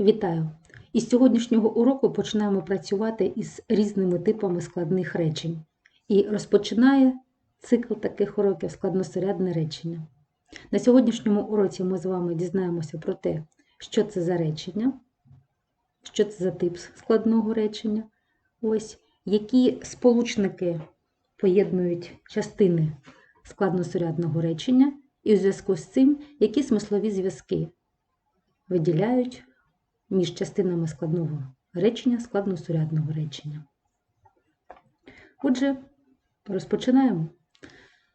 Вітаю! Із сьогоднішнього уроку починаємо працювати із різними типами складних речень. І розпочинає цикл таких уроків складносурядне речення. На сьогоднішньому уроці ми з вами дізнаємося про те, що це за речення, що це за тип складного речення, ось, які сполучники поєднують частини складносурядного речення, і у зв'язку з цим, які смислові зв'язки виділяють між частинами складного речення, складносурядного речення. Отже, розпочинаємо.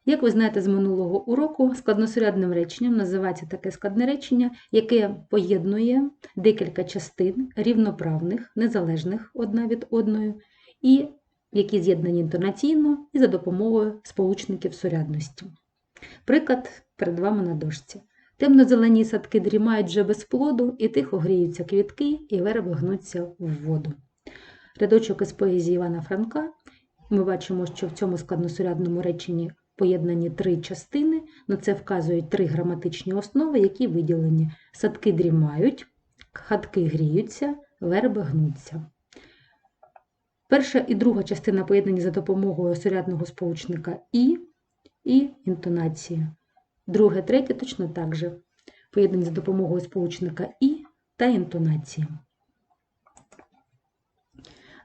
Як ви знаєте з минулого уроку, складносурядним реченням називається таке складне речення, яке поєднує декілька частин рівноправних, незалежних одна від одної, і які з'єднані інтонаційно і за допомогою сполучників сурядності. Приклад перед вами на дошці. Темно-зелені садки дрімають вже без плоду, і тихо гріються квітки, і верби гнуться в воду. Рядочок із поезії Івана Франка. Ми бачимо, що в цьому складносурядному реченні поєднані три частини, на це вказують три граматичні основи, які виділені: садки дрімають, хатки гріються, верби гнуться. Перша і друга частина поєднані за допомогою сурядного сполучника і і інтонації. Друге, третє точно так же. Поєднані за допомогою сполучника і та інтонації.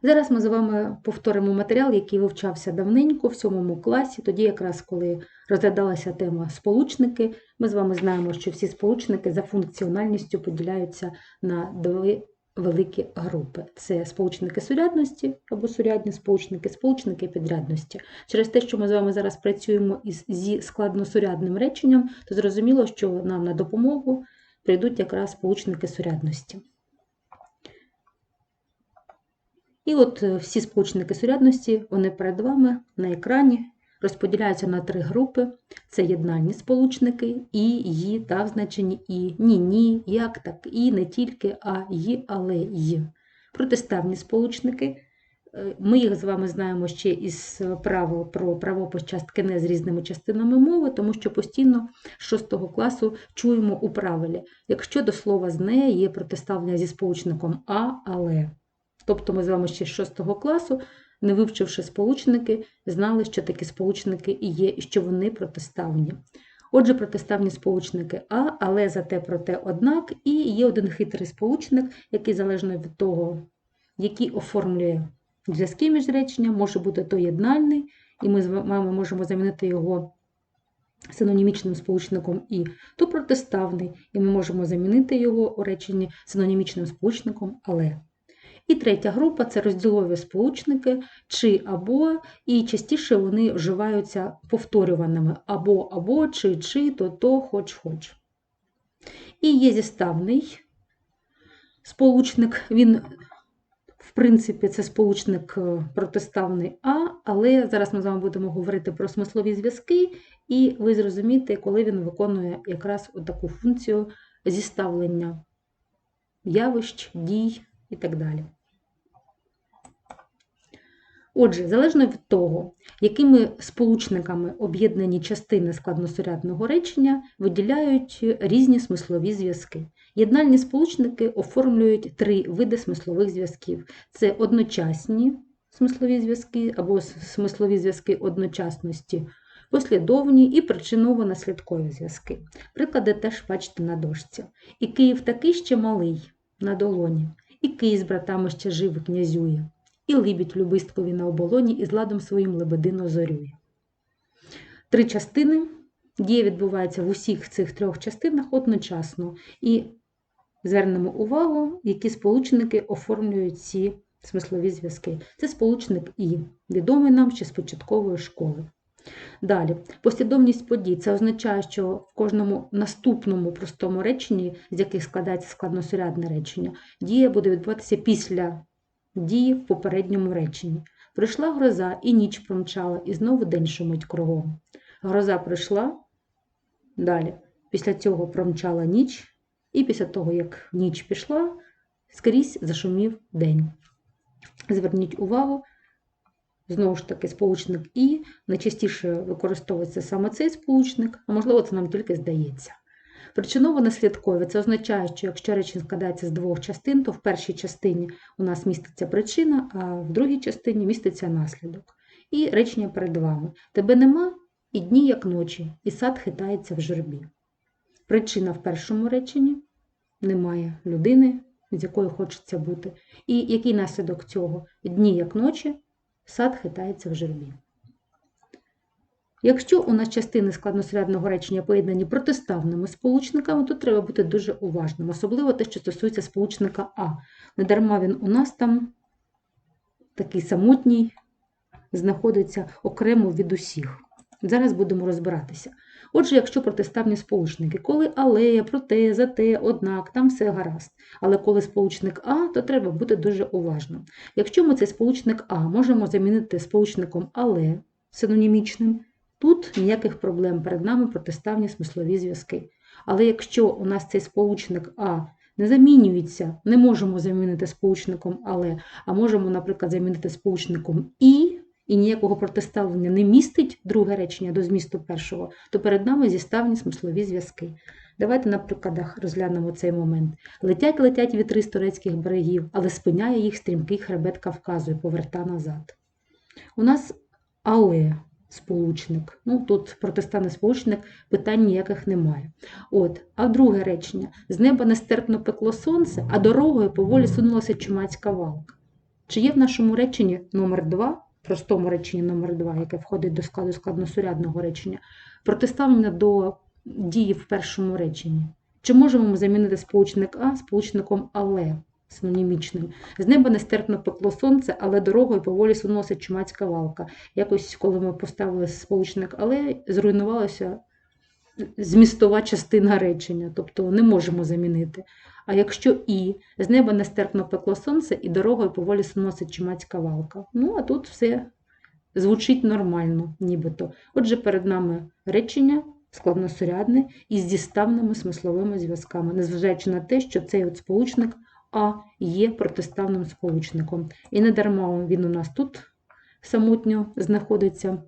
Зараз ми з вами повторимо матеріал, який вивчався давненько в сьомому класі. Тоді, якраз коли розглядалася тема сполучники, ми з вами знаємо, що всі сполучники за функціональністю поділяються на дві великі групи. Це сполучники сурядності або сурядні сполучники, сполучники підрядності. Через те, що ми з вами зараз працюємо із, зі складносурядним реченням, то зрозуміло, що нам на допомогу прийдуть якраз сполучники сурядності. І от всі сполучники сурядності, вони перед вами на екрані розподіляються на три групи: це єднальні сполучники, і, ї та в значенні і, ні, ні, як так, і, не тільки, а ї, але й. Протиставні сполучники. Ми їх з вами знаємо ще із правил про правопис частки не з різними частинами мови, тому що постійно з 6 класу чуємо у правилі, якщо до слова з не є протиставлення зі сполучником а, але. Тобто ми з вами ще з 6 класу не вивчивши сполучники, знали, що такі сполучники і є, і що вони протиставні. Отже, протиставні сполучники А, але зате проте однак, і є один хитрий сполучник, який залежно від того, який оформлює зв'язки між реченням, може бути то єднальний, і ми з вами можемо замінити його синонімічним сполучником І, то протиставний, і ми можемо замінити його у реченні синонімічним сполучником але. І третя група це розділові сполучники чи або, і частіше вони вживаються повторюваними або, або, чи, чи, то, то, хоч, хоч. І є зіставний сполучник, він, в принципі, це сполучник е, протиставний А, але зараз ми з вами будемо говорити про смислові зв'язки, і ви зрозумієте, коли він виконує якраз таку функцію зіставлення явищ, дій і так далі. Отже, залежно від того, якими сполучниками об'єднані частини складносурядного речення виділяють різні смислові зв'язки. Єднальні сполучники оформлюють три види смислових зв'язків: це одночасні смислові зв'язки або смислові зв'язки одночасності, послідовні і причиново-наслідкові зв'язки. Приклади теж бачите на дошці. І Київ такий ще малий на долоні, і Київ з братами ще жив князює і либідь любисткові на оболоні і з ладом своїм лебедино зорює. Три частини. Дія відбувається в усіх цих трьох частинах одночасно. І звернемо увагу, які сполучники оформлюють ці смислові зв'язки. Це сполучник І, відомий нам ще з початкової школи. Далі, послідовність подій. Це означає, що в кожному наступному простому реченні, з яких складається складносурядне речення, дія буде відбуватися після дії в попередньому реченні. Прийшла гроза і ніч промчала, і знову день шумить кругом. Гроза прийшла, далі, після цього промчала ніч, і після того, як ніч пішла, скрізь зашумів день. Зверніть увагу, знову ж таки, сполучник І найчастіше використовується саме цей сполучник, а можливо, це нам тільки здається. Причиново-наслідкові це означає, що якщо речення складається з двох частин, то в першій частині у нас міститься причина, а в другій частині міститься наслідок. І речення перед вами. Тебе нема і дні, як ночі, і сад хитається в журбі. Причина в першому реченні немає людини, з якою хочеться бути. І який наслідок цього? Дні, як ночі, сад хитається в журбі. Якщо у нас частини складносурядного речення поєднані протиставними сполучниками, то треба бути дуже уважним, особливо те, що стосується сполучника А. Недарма він у нас там такий самотній, знаходиться окремо від усіх. Зараз будемо розбиратися. Отже, якщо протиставні сполучники, коли але, проте, зате, однак, там все гаразд. Але коли сполучник А, то треба бути дуже уважним. Якщо ми цей сполучник А можемо замінити сполучником але синонімічним, тут ніяких проблем перед нами протиставні смислові зв'язки. Але якщо у нас цей сполучник А не замінюється, не можемо замінити сполучником але, а можемо, наприклад, замінити сполучником І, і ніякого протиставлення не містить друге речення до змісту першого, то перед нами зіставні смислові зв'язки. Давайте на прикладах розглянемо цей момент. Летять, летять вітри з турецьких берегів, але спиняє їх стрімкий хребет Кавказу і поверта назад. У нас але сполучник. Ну, тут протиставний сполучник, питань ніяких немає. От, А друге речення: з неба нестерпно пекло сонце, а дорогою поволі сунулася чумацька валка. Чи є в нашому реченні номер 2 простому реченні номер 2 яке входить до складу складносурядного речення, протиставлення до дії в першому реченні? Чи можемо ми замінити сполучник А сполучником але синонімічним? З неба нестерпно пекло сонце, але дорогою поволі сунулася чумацька валка. Якось, коли ми поставили сполучник але, зруйнувалася змістова частина речення, тобто не можемо замінити. А якщо і з неба нестерпно пекло сонце, і дорогою поволі сносить чумацька валка. Ну, а тут все звучить нормально, нібито. Отже, перед нами речення складносурядне із зіставними смисловими зв'язками, незважаючи на те, що цей от сполучник А є протиставним сполучником. І не дарма він у нас тут самотньо знаходиться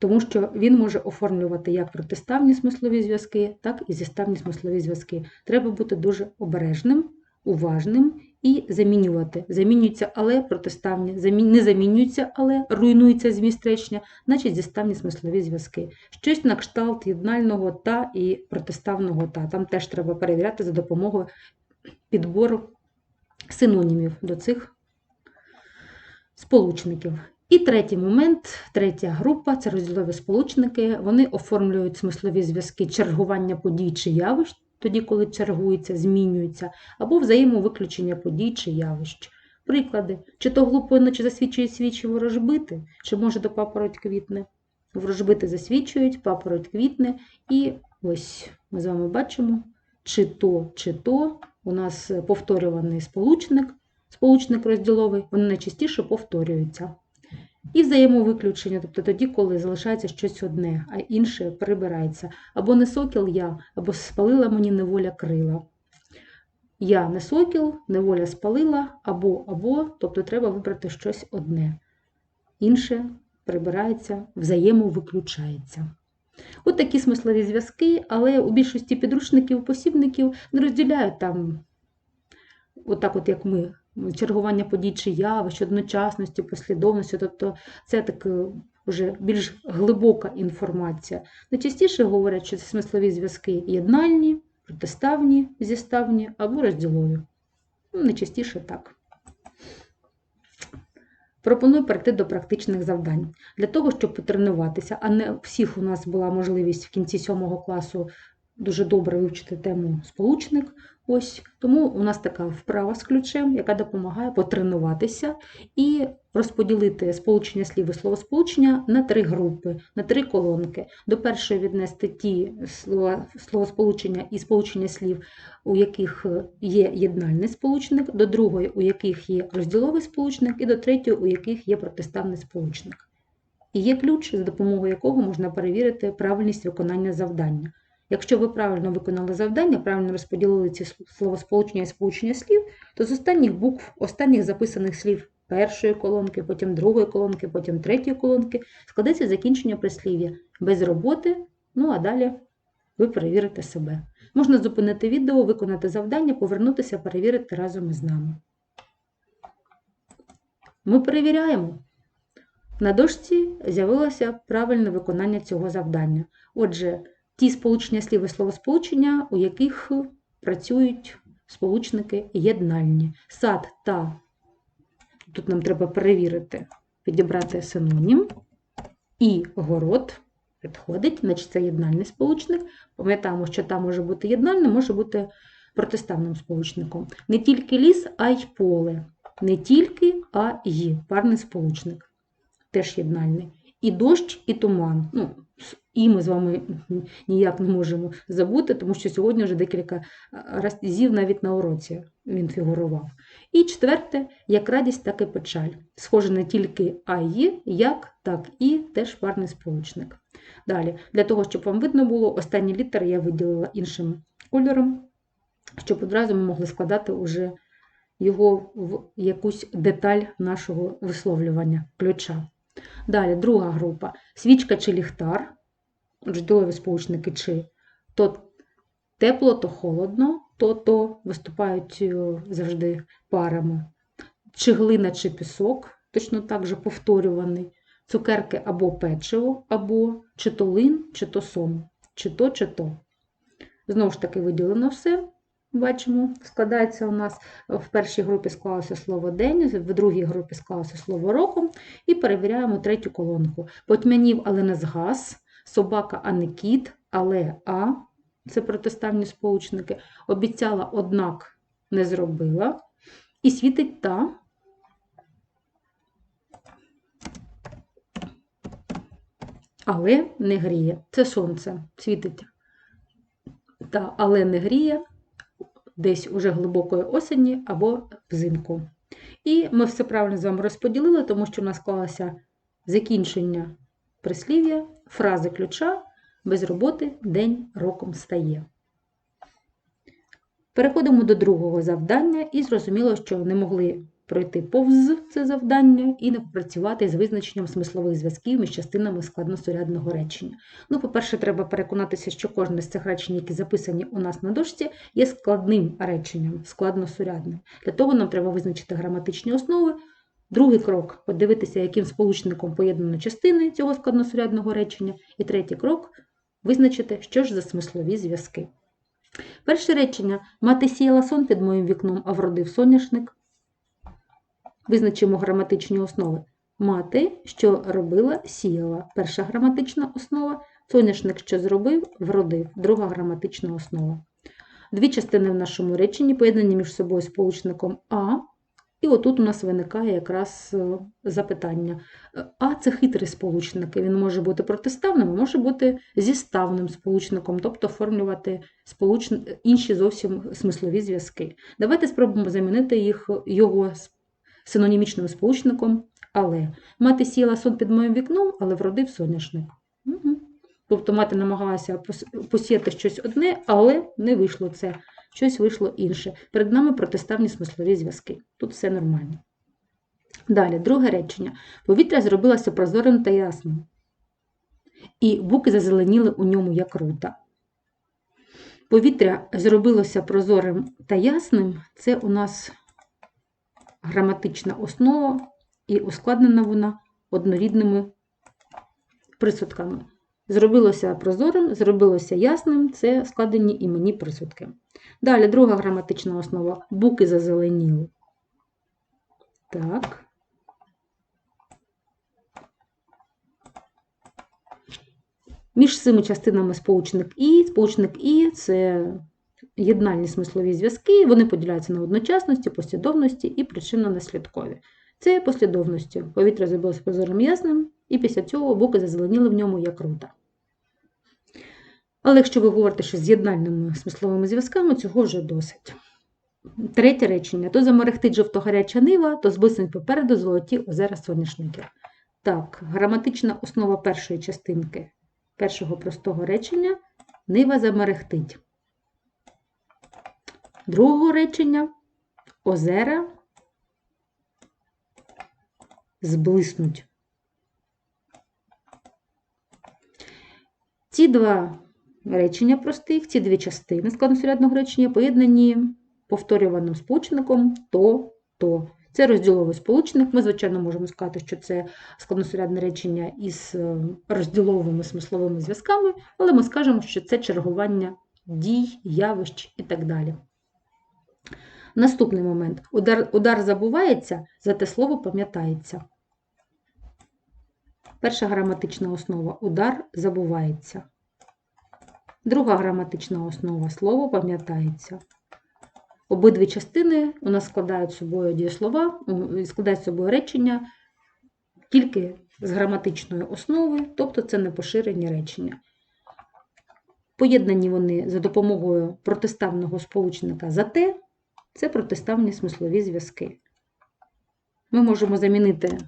тому що він може оформлювати як протиставні смислові зв'язки, так і зіставні смислові зв'язки. Треба бути дуже обережним, уважним і замінювати. Замінюються але протиставні, не замінюються, але руйнується зміст речення, значить зіставні смислові зв'язки. Щось на кшталт єднального та і протиставного та. Там теж треба перевіряти за допомогою підбору синонімів до цих сполучників. І третій момент, третя група це розділові сполучники. Вони оформлюють смислові зв'язки чергування подій чи явищ, тоді, коли чергуються, змінюються, або взаємовиключення подій чи явищ. Приклади, чи то глупо чи засвідчує свічі ворожбити, чи може до папороть квітне. Ворожбити засвідчують, папороть квітне, і ось ми з вами бачимо, чи то, чи то у нас повторюваний сполучник, сполучник розділовий, вони найчастіше повторюються. І взаємовиключення, тобто тоді, коли залишається щось одне, а інше прибирається. Або не сокіл я, або спалила мені неволя крила. Я не сокіл, неволя спалила, або, або, тобто треба вибрати щось одне. Інше прибирається, взаємовиключається. От такі смислові зв'язки, але у більшості підручників, посібників не розділяють там, отак, от як ми, чергування подій чи явищ, одночасності, послідовності, тобто це таке вже більш глибока інформація. Найчастіше говорять, що смислові зв'язки єднальні, протиставні, зіставні або розділові. Ну, Найчастіше так. Пропоную перейти до практичних завдань. Для того, щоб потренуватися, а не всіх у нас була можливість в кінці 7 класу дуже добре вивчити тему сполучник. Ось Тому у нас така вправа з ключем, яка допомагає потренуватися і розподілити сполучення слів і словосполучення на три групи, на три колонки. До першої віднести ті словосполучення і сполучення слів, у яких є єднальний сполучник, до другої, у яких є розділовий сполучник, і до третьої, у яких є протиставний сполучник. І є ключ, за допомогою якого можна перевірити правильність виконання завдання. Якщо ви правильно виконали завдання, правильно розподілили ці словосполучення і сполучення слів, то з останніх букв, останніх записаних слів першої колонки, потім другої колонки, потім третьої колонки складеться закінчення прислів'я без роботи, ну а далі ви перевірите себе. Можна зупинити відео, виконати завдання, повернутися, перевірити разом із нами. Ми перевіряємо. На дошці з'явилося правильне виконання цього завдання. Отже, ті сполучення слів і словосполучення, у яких працюють сполучники єднальні. Сад та, тут нам треба перевірити, підібрати синонім, і город підходить, значить це єднальний сполучник. Пам'ятаємо, що там може бути єднальним, може бути протиставним сполучником. Не тільки ліс, а й поле. Не тільки, а й парний сполучник. Теж єднальний. І дощ, і туман. Ну, і ми з вами ніяк не можемо забути, тому що сьогодні вже декілька разів навіть на уроці він фігурував. І четверте, як радість, так і печаль. Схоже не тільки а і, як, так і теж парний сполучник. Далі, для того, щоб вам видно було, останні літери я виділила іншим кольором, щоб одразу ми могли складати уже його в якусь деталь нашого висловлювання ключа. Далі, друга група свічка чи ліхтар, отже, ділові сполучники чи то тепло, то холодно, то то виступають е, завжди парами. Чи глина, чи пісок, точно так же повторюваний, цукерки або печиво, або чи то лин, чи то сом, чи то, чи то. Знову ж таки, виділено все. Бачимо, складається у нас в першій групі склалося слово день, в другій групі склалося слово роком, і перевіряємо третю колонку. Потьмянів, але не згас, собака, а не кіт, але а, це протиставні сполучники, обіцяла, однак не зробила. І світить та. Але не гріє. Це сонце світить. Та, але не гріє десь уже глибокої осені або взимку. І ми все правильно з вами розподілили, тому що в нас склалося закінчення прислів'я, фрази ключа без роботи день роком стає. Переходимо до другого завдання, і зрозуміло, що не могли пройти повз це завдання і не попрацювати з визначенням смислових зв'язків між частинами складносурядного речення. Ну, по-перше, треба переконатися, що кожне з цих речень, які записані у нас на дошці, є складним реченням, складносурядним. Для того нам треба визначити граматичні основи. Другий крок подивитися, яким сполучником поєднано частини цього складносурядного речення. І третій крок визначити, що ж за смислові зв'язки. Перше речення мати сіяла сон під моїм вікном, а вродив соняшник. Визначимо граматичні основи. Мати, що робила, сіяла. Перша граматична основа. Соняшник, що зробив, вродив. Друга граматична основа. Дві частини в нашому реченні поєднані між собою сполучником А. І отут у нас виникає якраз е, запитання. А це хитрий сполучник. Він може бути протиставним, може бути зіставним сполучником, тобто оформлювати сполуч... інші зовсім смислові зв'язки. Давайте спробуємо замінити їх його синонімічним сполучником але. Мати сіла сон під моїм вікном, але вродив соняшник. Угу. Тобто мати намагалася посіяти щось одне, але не вийшло це. Щось вийшло інше. Перед нами протиставні смислові зв'язки. Тут все нормально. Далі, друге речення. Повітря зробилося прозорим та ясним. І буки зазеленіли у ньому як рута. Повітря зробилося прозорим та ясним. Це у нас граматична основа, і ускладнена вона однорідними присудками. Зробилося прозорим, зробилося ясним це складені іменні присудки. Далі друга граматична основа буки зазеленіли. Так. Між цими частинами сполучник І. Сполучник І це єднальні смислові зв'язки, вони поділяються на одночасності, послідовності і причинно-наслідкові. Це послідовності. Повітря зробилося прозорим ясним, і після цього боки зазеленіли в ньому як рута. Але якщо ви говорите, що з єднальними смисловими зв'язками, цього вже досить. Третє речення: то замерехтить жовто-гаряча нива, то зблиснуть попереду золоті озера соняшників. Так, граматична основа першої частинки першого простого речення нива замерехтить другого речення озера зблиснуть. Ці два речення простих, ці дві частини складносурядного речення поєднані повторюваним сполучником то, то. Це розділовий сполучник. Ми, звичайно, можемо сказати, що це складносурядне речення із е, розділовими смисловими зв'язками, але ми скажемо, що це чергування дій, явищ і так далі. Наступний момент. Удар, удар забувається, зате слово пам'ятається. Перша граматична основа удар забувається. Друга граматична основа слово пам'ятається. Обидві частини у нас складають собою дієслова, складають собою речення тільки з граматичної основи, тобто це не поширені речення. Поєднані вони за допомогою протиставного сполучника зате, це протиставні смислові зв'язки. Ми можемо замінити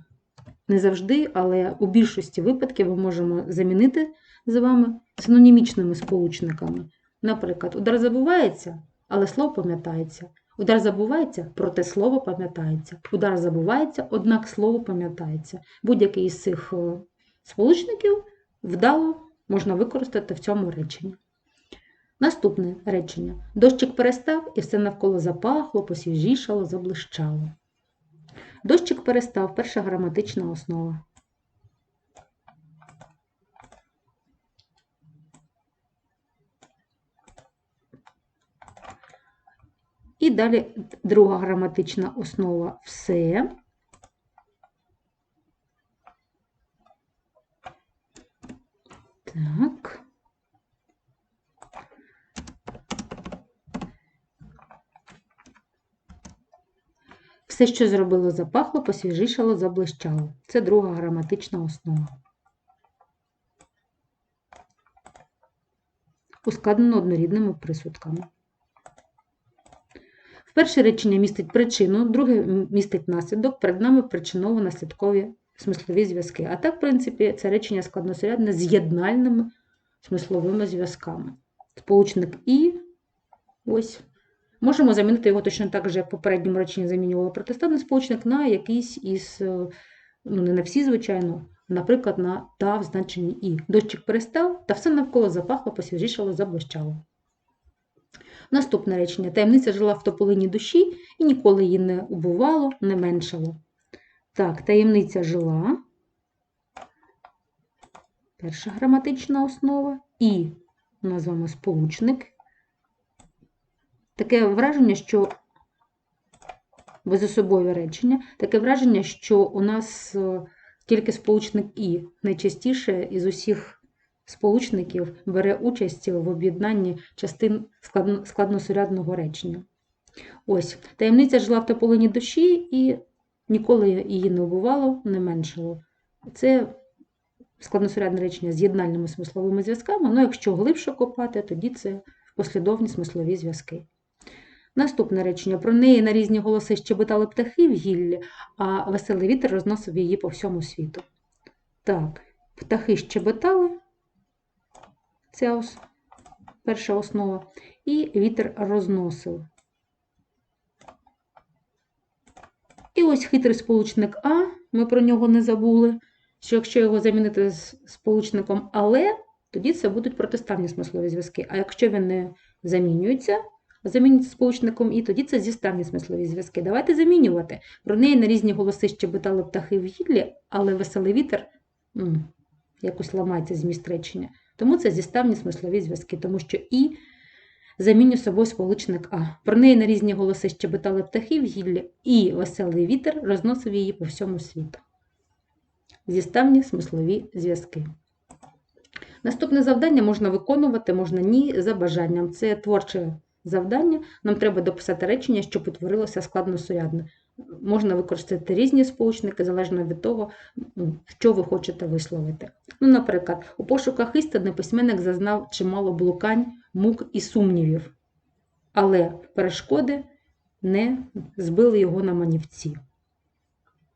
не завжди, але у більшості випадків ми можемо замінити з вами синонімічними сполучниками. Наприклад, удар забувається, але слово пам'ятається. Удар забувається, проте слово пам'ятається. Удар забувається, однак слово пам'ятається. Будь-який із цих е, сполучників вдало можна використати в цьому реченні. Наступне речення. Дощик перестав і все навколо запахло, посвіжішало, заблищало. Дощик перестав перша граматична основа. І далі друга граматична основа все. Так. Все, що зробило, запахло, посвіжішало, заблищало. Це друга граматична основа. Ускладнено однорідними присудками. Перше речення містить причину, друге містить наслідок, перед нами причиново-наслідкові смислові зв'язки. А так, в принципі, це речення складносурядне з єднальними смисловими зв'язками. Сполучник І, ось. Можемо замінити його точно так же, як в попередньому реченні замінювали протиставний сполучник на якийсь із, е, ну не на всі, звичайно, наприклад, на та в значенні І. Дощик перестав, та все навколо запахло, посвіжішало, заблищало. Наступне речення. Таємниця жила в тополині душі і ніколи її не убувало, не меншало. Так, таємниця жила. Перша граматична основа. І назвемо сполучник. Таке враження, що безособові речення, таке враження, що у нас е, тільки сполучник І найчастіше із усіх сполучників бере участь в об'єднанні частин складносурядного речення. Ось, таємниця жила в тополині душі і ніколи її не убувало, не меншало. Це складносурядне речення з єднальними смисловими зв'язками, ну якщо глибше копати, тоді це послідовні смислові зв'язки. Наступне речення. Про неї на різні голоси щебетали птахи в гіллі, а веселий вітер розносив її по всьому світу. Так, птахи щебетали, це ось перша основа, і вітер розносив. І ось хитрий сполучник А, ми про нього не забули, що якщо його замінити з сполучником але, тоді це будуть протиставні смислові зв'язки. А якщо він не замінюється, замінюється сполучником І, тоді це зіставні смислові зв'язки. Давайте замінювати. Про неї на різні голоси щебетали птахи в гіллі, але веселий вітер м, якось ламається зміст речення. Тому це зіставні смислові зв'язки, тому що І замінює собою сполучник А. Про неї на різні голоси щебетали птахи в гіллі, і веселий вітер розносив її по всьому світу. Зіставні смислові зв'язки. Наступне завдання можна виконувати, можна ні, за бажанням. Це творче завдання. Нам треба дописати речення, що утворилося складносурядне. Можна використати різні сполучники, залежно від того, що ви хочете висловити. Ну, Наприклад, у пошуках істини письменник зазнав чимало блукань, мук і сумнівів, але перешкоди не збили його на манівці.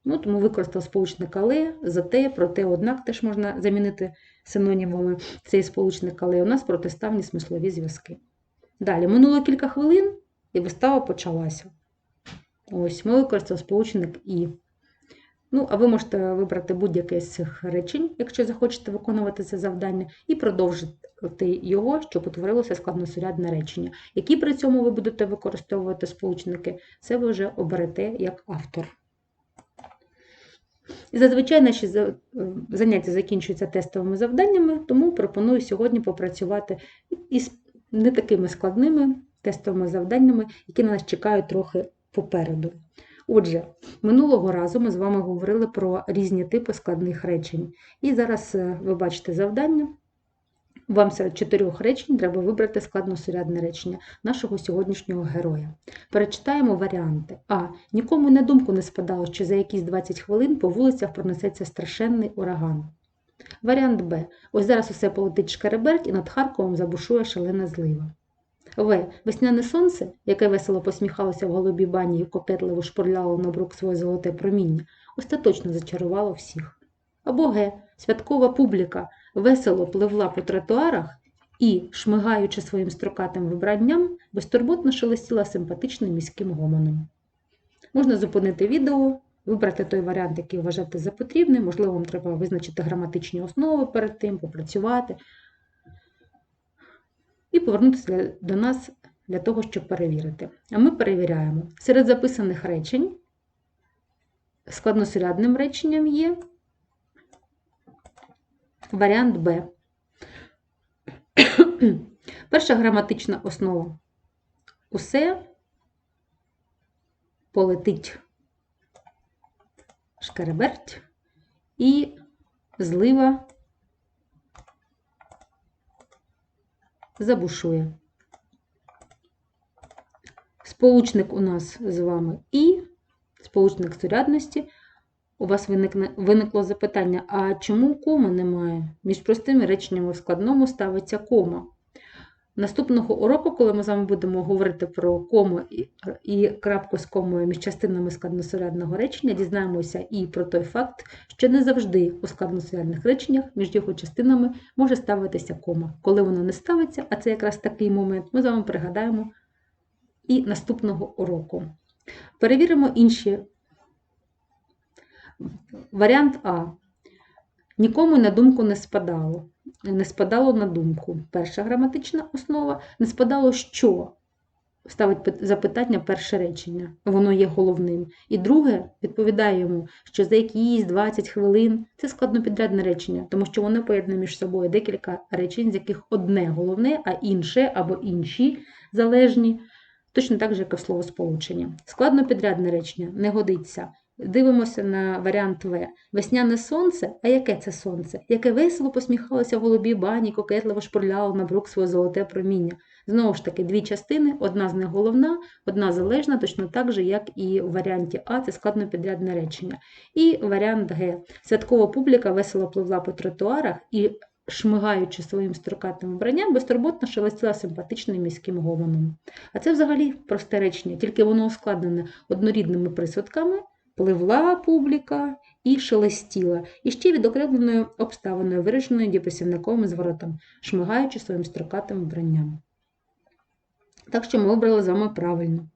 Ну, Тому використав сполучник але, зате, проте, однак теж можна замінити синонімами цей сполучник але. У нас протиставні смислові зв'язки. Далі, минуло кілька хвилин, і вистава почалася. Ось, ми використали сполучник І. Ну, а ви можете вибрати будь-яке з цих речень, якщо захочете виконувати це завдання, і продовжити його, щоб утворилося складносурядне речення. Які при цьому ви будете використовувати сполучники, це ви вже оберете як автор. І зазвичай наші заняття закінчуються тестовими завданнями, тому пропоную сьогодні попрацювати із не такими складними тестовими завданнями, які на нас чекають трохи попереду. Отже, минулого разу ми з вами говорили про різні типи складних речень. І зараз е, ви бачите завдання. Вам серед чотирьох речень треба вибрати складносурядне речення нашого сьогоднішнього героя. Перечитаємо варіанти. А. Нікому на думку не спадало, що за якісь 20 хвилин по вулицях пронесеться страшенний ураган. Варіант Б. Ось зараз усе полетить шкереберть і над Харковом забушує шалена злива. В. Весняне сонце, яке весело посміхалося в голубій бані і кокетливо шпурляло на брук своє золоте проміння, остаточно зачарувало всіх. Або Г. Святкова публіка весело пливла по тротуарах і, шмигаючи своїм строкатим вибранням, безтурботно шелестіла симпатичним міським гомоном. Можна зупинити відео, вибрати той варіант, який вважаєте за потрібний, можливо, вам треба визначити граматичні основи перед тим, попрацювати. І повернутися до нас для того, щоб перевірити. А ми перевіряємо. Серед записаних речень складносурядним реченням є варіант Б. Перша граматична основа. Усе полетить шкереберть і злива забушує. Сполучник у нас з вами і, сполучник сурядності. У вас виникне, виникло запитання, а чому коми немає? Між простими реченнями в складному ставиться кома. Наступного уроку, коли ми з вами будемо говорити про кому і, крапку з комою між частинами складносурядного речення, дізнаємося і про той факт, що не завжди у складносурядних реченнях між його частинами може ставитися кома. Коли воно не ставиться, а це якраз такий момент, ми з вами пригадаємо і наступного уроку. Перевіримо інші. Варіант А. Нікому на думку не спадало. Не спадало на думку. Перша граматична основа. Не спадало що? Ставить запитання перше речення. Воно є головним. І друге відповідає йому, що за якісь 20 хвилин це складнопідрядне речення, тому що воно поєднує між собою декілька речень, з яких одне головне, а інше або інші залежні, точно так же, як і в словосполученні. Складнопідрядне речення не годиться. Дивимося на варіант В. Весняне сонце, а яке це сонце? Яке весело посміхалося в голубій бані, кокетливо шпурляло на брук своє золоте проміння. Знову ж таки, дві частини, одна з них головна, одна залежна, точно так же, як і в варіанті А, це складнопідрядне речення. І варіант Г. Святкова публіка весело пливла по тротуарах і, шмигаючи своїм строкатим вбранням, безтурботно шелестіла симпатичним міським гомоном. А це взагалі просте речення, тільки воно ускладнене однорідними присудками, пливла публіка і шелестіла, і ще відокремленою обставиною, вираженою дієпрацівниковим зворотом, шмигаючи своїм строкатим вбранням. Так що ми обрали з вами правильно.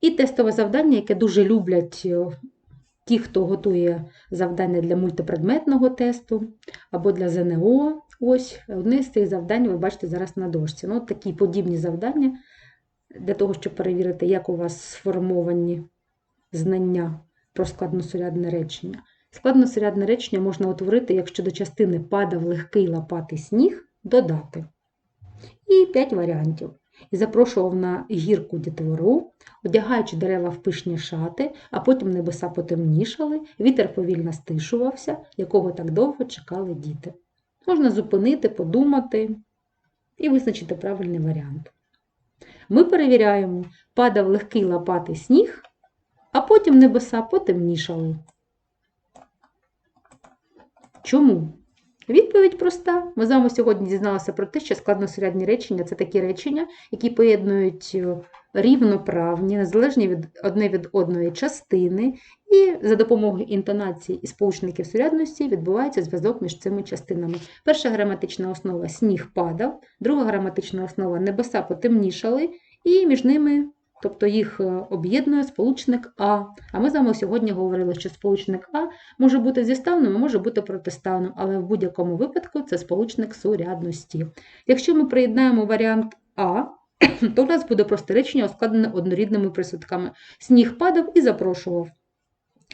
І тестове завдання, яке дуже люблять е, ті, хто готує завдання для мультипредметного тесту або для ЗНО. Ось одне з цих завдань ви бачите зараз на дошці. Ну, такі подібні завдання для того, щоб перевірити, як у вас сформовані знання про складносурядне речення. Складносурядне речення можна утворити, якщо до частини падав легкий лопатий сніг, додати. І 5 варіантів. І запрошував на гірку дітвору, одягаючи дерева в пишні шати, а потім небеса потемнішали, вітер повільно стишувався, якого так довго чекали діти. Можна зупинити, подумати і визначити правильний варіант. Ми перевіряємо, падав легкий лопатий сніг, а потім небеса потемнішали. Чому? Відповідь проста. Ми з вами сьогодні дізналися про те, що складносурядні речення це такі речення, які поєднують е, рівноправні, незалежні від одне від одної частини, і за допомогою інтонації і сполучників сурядності відбувається зв'язок між цими частинами. Перша граматична основа сніг падав, друга граматична основа небеса потемнішали, і між ними Тобто їх е, об'єднує сполучник А. А ми з вами сьогодні говорили, що сполучник А може бути зіставним, а може бути протиставним, але в будь-якому випадку це сполучник сурядності. Якщо ми приєднаємо варіант А, то у нас буде просте речення, ускладнене однорідними присудками. Сніг падав і запрошував.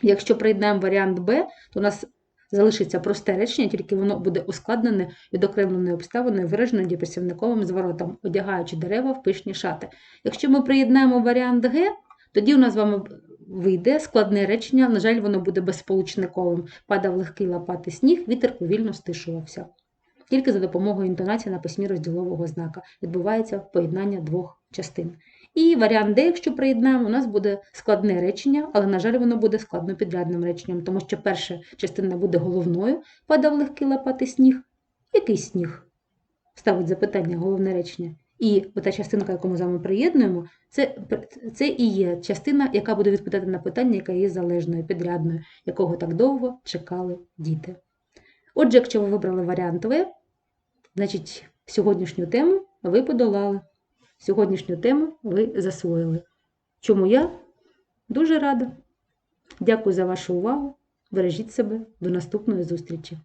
Якщо приєднаємо варіант Б, то у нас залишиться просте речення, тільки воно буде ускладнене відокремленою обставиною, вираженою діпрацівниковим зворотом, одягаючи дерева в пишні шати. Якщо ми приєднаємо варіант Г, тоді у нас з вами вийде складне речення, на жаль, воно буде безсполучниковим. Падав легкий лопатий сніг, вітер повільно стишувався. Тільки за допомогою інтонації на письмі розділового знака відбувається поєднання двох частин. І варіант Д, якщо приєднаємо, у нас буде складне речення, але, на жаль, воно буде складнопідрядним реченням, тому що перша частина буде головною, падав легкий лопатий сніг. Який сніг? Ставить запитання головне речення. І ота частинка, яку ми з вами приєднуємо, це, це і є частина, яка буде відповідати на питання, яка є залежною, підрядною, якого так довго чекали діти. Отже, якщо ви вибрали варіант В, значить сьогоднішню тему ви подолали. Сьогоднішню тему ви засвоїли. Чому я дуже рада. Дякую за вашу увагу. Бережіть себе. До наступної зустрічі!